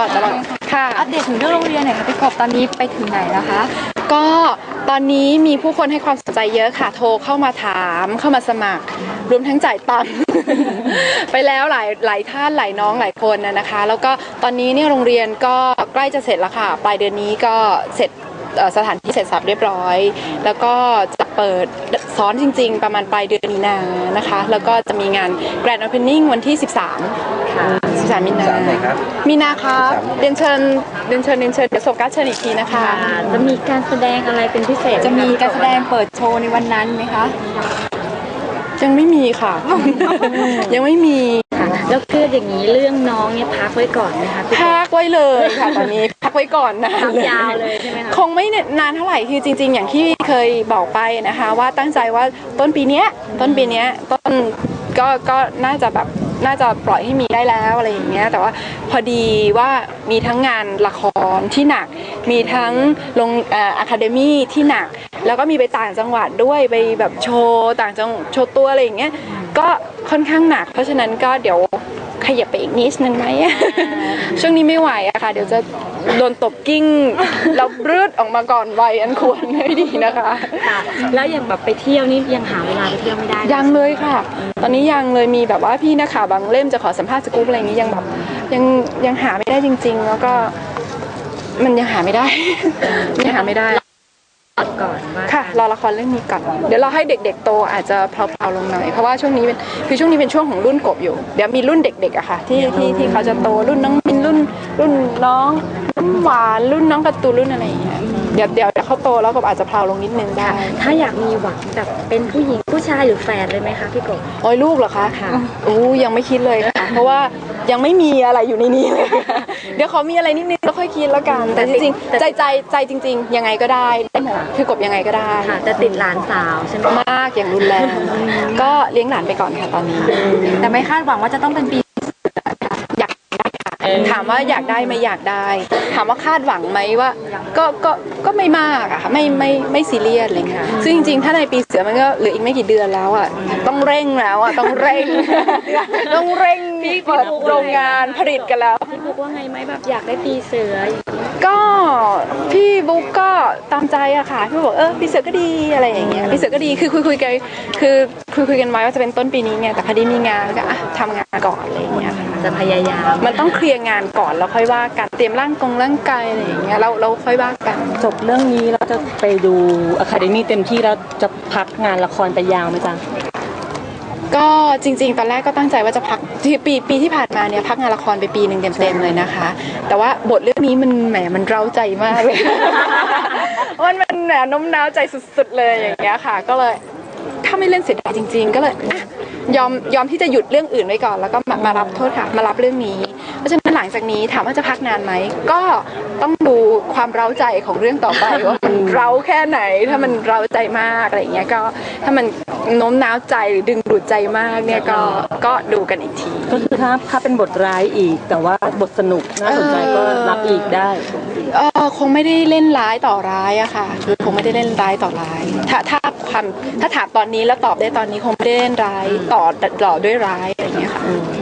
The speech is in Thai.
ลอดตลอดค่ะ อัปเดตถึงเรื่องโรงเรียนหน่อยค่ะพี่กบตอนนี้ไปถึงไหนแล้วคะ ก็ตอนนี้มีผู้คนให้ความสนใจเยอะค่ะ โทรเข้ามาถามเข้ามาสมัคร รวมทั้งจ่ายตังค์ ไปแล้วหลายหลายท่านหลายน้องหลายคนนะนะคะ แล้วก็ตอนนี้เนี่ยโรงเรียนก็ใกล้จะเสร็จแล้วค่ะ ปลายเดือนนี้ก็เสร็จเอ่อ สถานที่เสร็จสับเรียบร้อย แล้วก็จะเปิดสอนจริง ๆ ประมาณปลายเดือนมีนานะคะ แล้วก็จะมีงาน Grand Opening วันที่ 13ค่ะ13มีนา13ไหนครับมีนาครับ13เรียนเชิญเรียนเชิญเรียนเชิญเดี๋ยวส่งการดเชิญอีกทีนะคะ จะมีการแสดงอะไรเป็นพิเศษ จะมีการแสดงเปิดโชว์ในวันนั้นไหมคะ ยังไม่มีค่ะ ยังไม่มีค่ะ แล้วคืออย่างนี้เรื่องน้องเนี่ยพักไว้ก่อนไหมคะพี่กบพักไว้เลยค่ะตอนนี้พักไว้ก่อนนานพักยาวเลยใช่ไหมคะคงไม่นานเท่าไหร่คือจริง ๆ อย่างที่เคยบอกไปนะคะ ว่าตั้งใจว่าต้นปีเนี้ยต้นปีเนี้ยต้นก็ก็น่าจะแบบน่าจะปล่อยให้มีได้แล้วอะไรอย่างเงี้ยแต่ว่าพอดีว่ามีทั้งงานละครที่หนัก มีทั้งลงอะคาเดมี่ที่หนัก แล้วก็มีไปต่างจังหวัดด้วยไปแบบโชว์ต่างจังโชว์ตัวอะไรอย่างเงี้ยก็ค่อนข้างหนัก เพราะฉะนั้นก็เดี๋ยวขยับไปอีกนิดนึงไหมช่วงนี้ไม่ไหวอะค่ะ เดี๋ยวจะโดนตบกิ้งแล้วรืดออกมาก่อนวัยอันควรไม่ดีนะคะค่ะแล้วอย่างแบบไปเที่ยวนี่ยังหาเวลาไปเที่ยวไม่ได้ ยังเลยค่ะ ตอนนี้ยังเลยมีแบบว่าพี่นักข่าวบางเล่มจะขอสัมภาษณ์สกู๊ปอะไรอย่างนี้ยังแบบยังยังหาไม่ได้จริง ๆ แล้วก็มันยังหาไม่ได้ยังหาไม่ได้ ก่อนว่าค่ะรอละครเรื่องนี้ก่อนเดี๋ยวเราให้เด็ก ๆ โตอาจจะเพลาๆลงหน่อยเพราะว่าช่วงนี้เป็นคือช่วงนี้เป็นช่วงของรุ่นกบอยู่ เดี๋ยวมีรุ่นเด็กๆอะค่ะ ที่ที่ที่เขาจะโตรุ่นน้องมินรุ่น รุ่นน้องน้ำหวานรุ่นน้องการะตูนรุ่นอะไรอย่างเงี้ยเดี๋ยวเดี๋ยวเดี๋ยวเขาโตแล้วกบอาจจะเพลาลงนิดนึงได้ ถ้าอยากมีหวังแบบเป็นผู้หญิงผู้ชายหรือแฟนเลยไหมคะพี่กบโอ้ยลูกเหรอคะค่ะอู้ยังไม่คิดเลยค่ะเพราะว่ายังไม่มีอะไรอยู่ในนี้เลยค่ะ เดี๋ยวขอมีอะไรนิดนึงแล้วค่อยคิดแล้วกัน แต่จริงๆใจใจใจจริง ๆ ยังไงก็ได้ได้หมดคือกบยังไงก็ได้ค่ะจะติดหลานสาวใช่ไหมมากอย่างรุนแรงก็เลี้ยงหลานไปก่อนค่ะตอนนี้ แต่ไม่คาดหวังว่าจะต้องเป็นปีอยากได้ค่ะ ถามว่าอยากได้ไหมอยากได้ ถามว่าคาดหวังไหมว่า ก็ก็ก็ไม่มากอะค่ะไม่ไม่ไม่ซีเรียสอะไรเงี้ยซึ่งจริงๆ ถ้าในปีเสือมันก็เหลืออีกไม่กี่เดือนแล้วอะต้องเร่งแล้วอะต้องเร่ง ต้องเร่งเปิดโรงงานผลิตกันแล้วพี่บุ๊กว่าไงไหมแบบอยากได้ปีเสือ ก็พี่บุ๊กก็ตามใจอะค่ะพี่บอกเออพี่เสือก็ดีอะไรอย่างเงี้ยพี่เสือก็ดีคือคุยคุยกันคือคุยคุยกันไว้ว่าจะเป็นต้นปีนี้ไงแต่พอดีมีงานก็อะทำงานก่อนอะไรอย่างเงี้ยค่ะ จะพยายาม มันต้องเคลียร์งานก่อนแล้วค่อยว่ากัน เตรียมร่างกงร่างกายอะไรอย่างเงี้ยเราเราค่อยว่ากัน จบเรื่องนี้แล้วจะไปดูอะคาเดมี่เต็มที่แล้วจะพักงานละครไปยาวไหมจ๊ะก็จริง ๆ ตอนแรกก็ตั้งใจว่าจะพักที่ปีปีที่ผ่านมาเนี่ยพักงานละครไปปีหนึ่งเต็มๆเลยนะคะ แต่ว่าบทเรื่องนี้มันแหมมันเร้าใจมากเลย มันมันแหมโน้มน้าวใจสุดๆเลยอย่างเงี้ยค่ะ ก็เลยถ้าไม่เล่นเสียดายจริง ๆ ก็เลยอะ ยอมยอมที่จะหยุดเรื่องอื่นไว้ก่อน แล้วก็มามารับโทษค่ะมารับเรื่องนี้ เพราะฉะนั้นหลังจากนี้ถามว่าจะพักนานไหมก็ต้องดู ความเร้าใจของเรื่องต่อไปว่ามันเร้าแค่ไหนถ้ามันเร้าใจมากอะไรอย่างเงี้ยก็ถ้ามันโน้มน้าวใจหรือดึงดูดใจมากเนี่ยก็ก็ดูกันอีกทีก็คือถ้าถ้าเป็นบทร้ายอีก แต่ว่าบทสนุกน่าสนใจก็รับอีกได้เออคงไม่ได้เล่นร้ายต่อร้ายอะค่ะคือคงไม่ได้เล่นร้ายต่อร้าย ถ้าถ้าความถ้าถามตอนนี้แล้วตอบได้ตอนนี้คงไม่ได้เล่นร้ายต่อต่อด้วยร้ายอะไรอย่างเงี้ยค่ะค